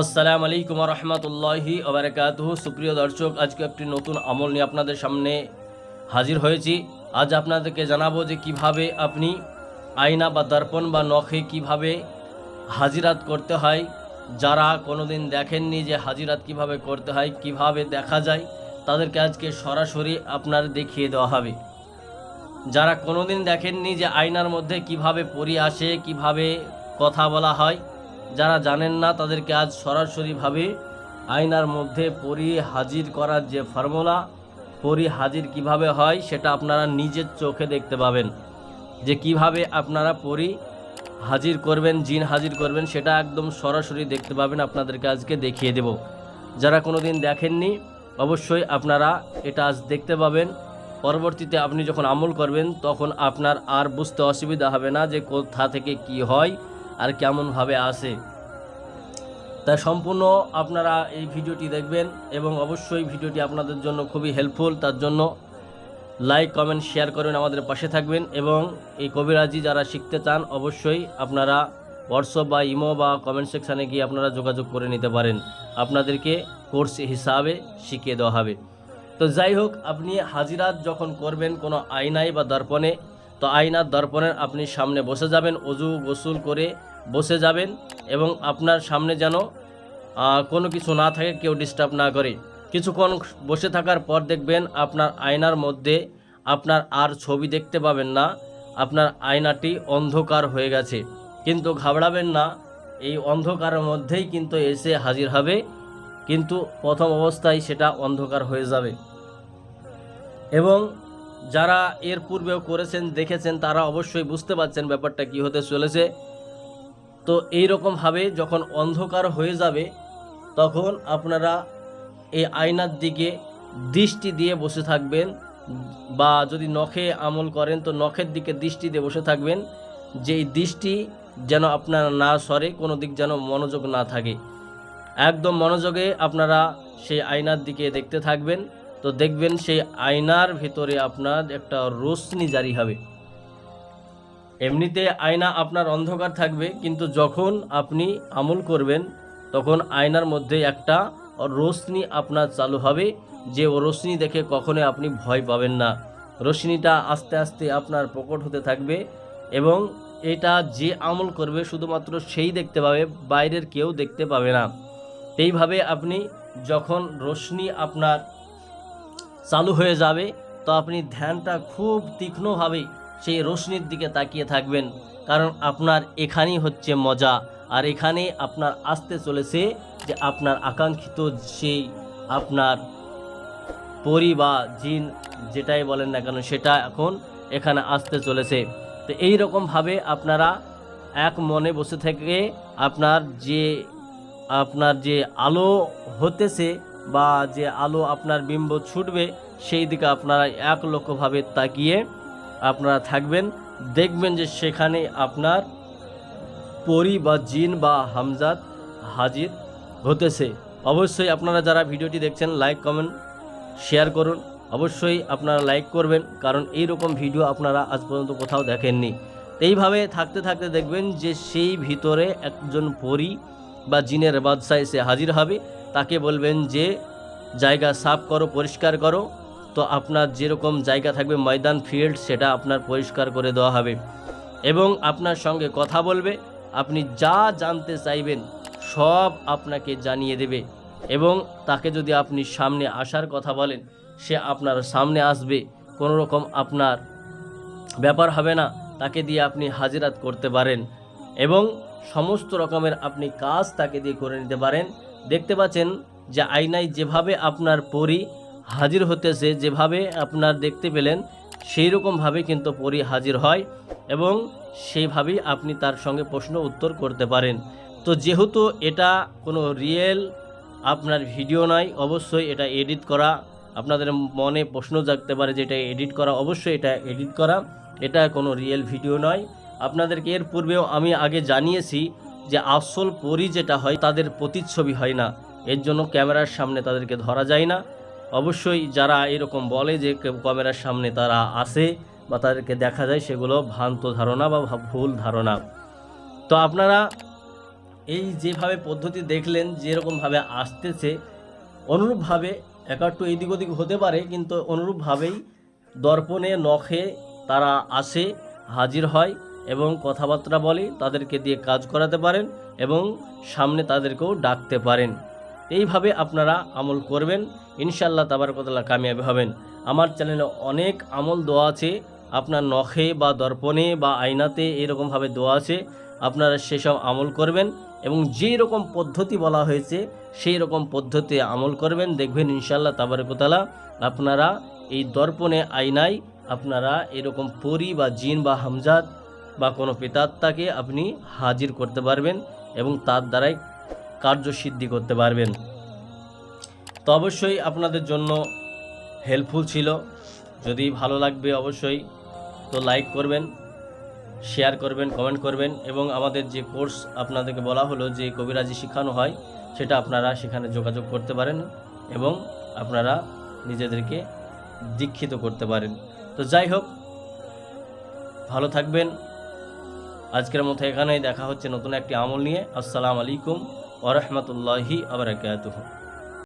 আসসালামু আলাইকুম রহমতুল্লাহি ওবরাকাতুহ। সুপ্রিয় দর্শক, আজকে একটি নতুন আমল নিয়ে আপনাদের সামনে হাজির হয়েছি। আজ আপনাদেরকে জানাব যে কীভাবে আপনি আয়না বা দর্পণ বা নখে কীভাবে হাজিরাত করতে হয়। যারা কোনোদিন দেখেননি যে হাজিরাত কীভাবে করতে হয়, কীভাবে দেখা যায়, তাদেরকে আজকে সরাসরি আপনার দেখিয়ে দেওয়া হবে। যারা কোনোদিন দেখেননি যে আয়নার মধ্যে কীভাবে পরি আসে, কীভাবে কথা বলা হয় যারা জানেন না, তাদেরকে আজ সরাসরিভাবে আয়নার মধ্যে পরি হাজির করার যে ফর্মুলা, পরি হাজির কীভাবে হয় সেটা আপনারা নিজের চোখে দেখতে পাবেন। যে কীভাবে আপনারা পরি হাজির করবেন, জিন হাজির করবেন, সেটা একদম সরাসরি দেখতে পাবেন, আপনাদেরকে আজকে দেখিয়ে দেব। যারা কোনোদিন দেখেননি, অবশ্যই আপনারা এটা আজ দেখতে পাবেন। পরবর্তীতে আপনি যখন আমল করবেন, তখন আপনার আর বুঝতে অসুবিধা হবে না যে কোথা থেকে কি হয় আর কেমনভাবে আসে। তাই সম্পূর্ণ আপনারা এই ভিডিওটি দেখবেন এবং অবশ্যই ভিডিওটি আপনাদের জন্য খুবই হেল্পফুল তার জন্য লাইক কমেন্ট শেয়ার করবেন আমাদের পাশে থাকবেন এবং এই কবিরাজি যারা শিখতে চান, অবশ্যই আপনারা হোয়াটসঅ্যাপ বা ইমো বা কমেন্ট সেকশানে গিয়ে আপনারা যোগাযোগ করে নিতে পারেন। আপনাদেরকে কোর্স হিসাবে শিখিয়ে দেওয়া হবে। তো যাই হোক, আপনি হাজিরাত যখন করবেন কোনো আয়নায় বা দর্পণে তো আয়নার দর্পণের আপনি সামনে বসে যাবেন, অজু গোসল করে বসে যাবেন এবং আপনার সামনে যেন কোনো কিছু না থাকে, কেউ ডিস্টার্ব না করে। কিছুক্ষণ বসে থাকার পর দেখবেন আপনার আয়নার মধ্যে আপনার আর ছবি দেখতে পাবেন না, আপনার আয়নাটি অন্ধকার হয়ে গেছে। কিন্তু ঘাবড়াবেন না, এই অন্ধকারের মধ্যেই কিন্তু এসে হাজির হবে, কিন্তু প্রথম অবস্থায় সেটা অন্ধকার হয়ে যাবে। এবং যারা এর পূর্বেও করেছেন, দেখেছেন, তারা অবশ্যই বুঝতে পারছেন ব্যাপারটা কি হতে চলেছে। তো এই রকমভাবে যখন অন্ধকার হয়ে যাবে, তখন আপনারা এই আয়নার দিকে দৃষ্টি দিয়ে বসে থাকবেন বা যদি নখে আমল করেন, তো নখের দিকে দৃষ্টি দিয়ে বসে থাকবেন যে এই দৃষ্টি যেন আপনার না সরে, কোনো দিক যেন মনোযোগ না থাকে। একদম মনোযোগে আপনারা সেই আয়নার দিকে দেখতে থাকবেন। তো দেখবেন সেই আয়নার ভিতরে আপনার একটা রোশনি জারি হবে। এমনিতে আয়না আপনার অন্ধকার থাকবে, কিন্তু যখন আপনি আমল করবেন, তখন আয়নার মধ্যে একটা রোশনি আপনার চালু হবে। যে ও রোশনি দেখে কখনো আপনি ভয় পাবেন না। রোশনিটা আস্তে আস্তে আপনার প্রকট হতে থাকবে এবং এটা যে আমল করবে শুধুমাত্র সেই দেখতে পাবে, বাইরের কেউ দেখতে পাবে না। এইভাবে আপনি যখন রোশনি আপনার চালু হয়ে যাবে, তো আপনি ধ্যানটা খুব তীক্ষ্ণভাবে সেই রোশনির দিকে তাকিয়ে থাকবেন, কারণ আপনার এখানেই হচ্ছে মজা, আর এখানে আপনার আসতে চলেছে যে আপনার আকাঙ্ক্ষিত সেই আপনার পরি বা জিন যেটাই বলেন না কেন, সেটা এখন এখানে আসতে চলেছে। তো এই রকমভাবে আপনারা এক মনে বসে থেকে আপনার যে আপনার যে আলো হতেছে বা যে আলো আপনার বিম্ব ছুটবে, সেই দিকে আপনারা এক লক্ষভাবে তাকিয়ে আপনারা থাকবেন। দেখবেন যে সেখানে আপনার পরি বা জিন বা হামজাদ হাজির হতেছে। অবশ্যই আপনারা যারা ভিডিওটি দেখছেন, লাইক, কমেন্ট, শেয়ার করুন। অবশ্যই আপনারা লাইক করবেন, কারণ এই রকম ভিডিও আপনারা আজ পর্যন্ত কোথাও দেখেননি। এইভাবে থাকতে থাকতে দেখবেন যে সেই ভিতরে একজন পরি বা জিনের বাদশাহ এসে হাজির হবে। তাকে বলবেন যে, জায়গা সাফ করো, পরিষ্কার করো। তো আপনার যেরকম জায়গা থাকবে, ময়দান ফিল্ড সেটা আপনার পরিষ্কার করে দেওয়া হবে। এবং আপনার সঙ্গে কথা বলবে, আপনি যা জানতে চাইবেন, সব আপনাকে জানিয়ে দেবে। এবং তাকে যদি আপনি সামনে আসার কথা বলেন, সে আপনার সামনে আসবে কোনো রকম আপনার ব্যাপার হবে না, তাকে দিয়ে আপনি হাজিরাত করতে পারেন। এবং সমস্ত রকমের আপনি কাজ তাকে দিয়ে করে নিতে পারেন। দেখতে পাচ্ছেন যে আয়নায় যেভাবে আপনার পরি হাজির হতেছে, যেভাবে আপনার দেখতে পেলেন সেই রকমভাবে কিন্তু পরি হাজির হয় এবং সেইভাবেই আপনি তার সঙ্গে প্রশ্ন উত্তর করতে পারেন। তো যেহেতু এটা কোনো রিয়েল আপনার ভিডিও নয়, অবশ্যই এটা এডিট করা, আপনাদের মনে প্রশ্ন জাগতে পারে যে এটা এডিট করা, অবশ্যই এটা এডিট করা, এটা কোনো রিয়েল ভিডিও নয়। আপনাদেরকে এর পূর্বেও আমি আগে জানিয়েছি যে আসল পরি যেটা হয় তাদের প্রতিচ্ছবি হয় না। এর জন্য ক্যামেরার সামনে তাদেরকে ধরা যায় না। অবশ্যই যারা এরকম বলে যে ক্যামেরার সামনে তারা আসে বা তাদেরকে দেখা যায়, সেগুলো ভ্রান্ত ধারণা বা ভুল ধারণা। তো আপনারা এই যেভাবে পদ্ধতি দেখলেন, যেরকমভাবে আসতেছে, অনুরূপভাবে একাট্টু এদিক ওদিক হতে পারে, কিন্তু অনুরূপভাবেই দর্পণে নখে তারা আসে, হাজির হয়। এবং কথাবার্তা বলে তাদেরকে দিয়ে কাজ করাতে পারেন এবং সামনে তাদেরকেও ডাকতে পারেন। এইভাবে আপনারা আমল করবেন। ইনশাল্লাহ তাবারকতলা কামিয়াবি হবেন। আমার চ্যানেলে অনেক আমল দোয়া আছে। আপনার নখে বা দর্পণে বা আয়নাতে এরকমভাবে দোয়া আছে। আপনারা সেসব আমল করবেন এবং যেই রকম পদ্ধতি বলা হয়েছে সেই রকম পদ্ধতি আমল করবেন। দেখবেন ইনশাল্লাহ তাবারকতালা আপনারা এই দর্পণে, আয়নায় আপনারা এরকম পরি বা জিন বা হামজাদ বা কোনো পিতাত্মাকে আপনি হাজির করতে পারবেন এবং তার দ্বারাই কার্যসিদ্ধি করতে পারবেন। তো অবশ্যই আপনাদের জন্য হেল্পফুল ছিল। যদি ভালো লাগবে অবশ্যই তো লাইক করবেন শেয়ার করবেন কমেন্ট করবেন এবং আমাদের যে কোর্স আপনাদেরকে বলা হলো যে কবিরাজি শেখানো হয়, সেটা আপনারা সেখানে যোগাযোগ করতে পারেন এবং আপনারা নিজেদেরকে দীক্ষিত করতে পারেন। তো যাই হোক, ভালো থাকবেন। আজকের মতো এখানেই দেখা হচ্ছে নতুন একটি আমল নিয়ে। আসসালামু আলাইকুম ওরহমতুল্লাহি আবরাকাতুহু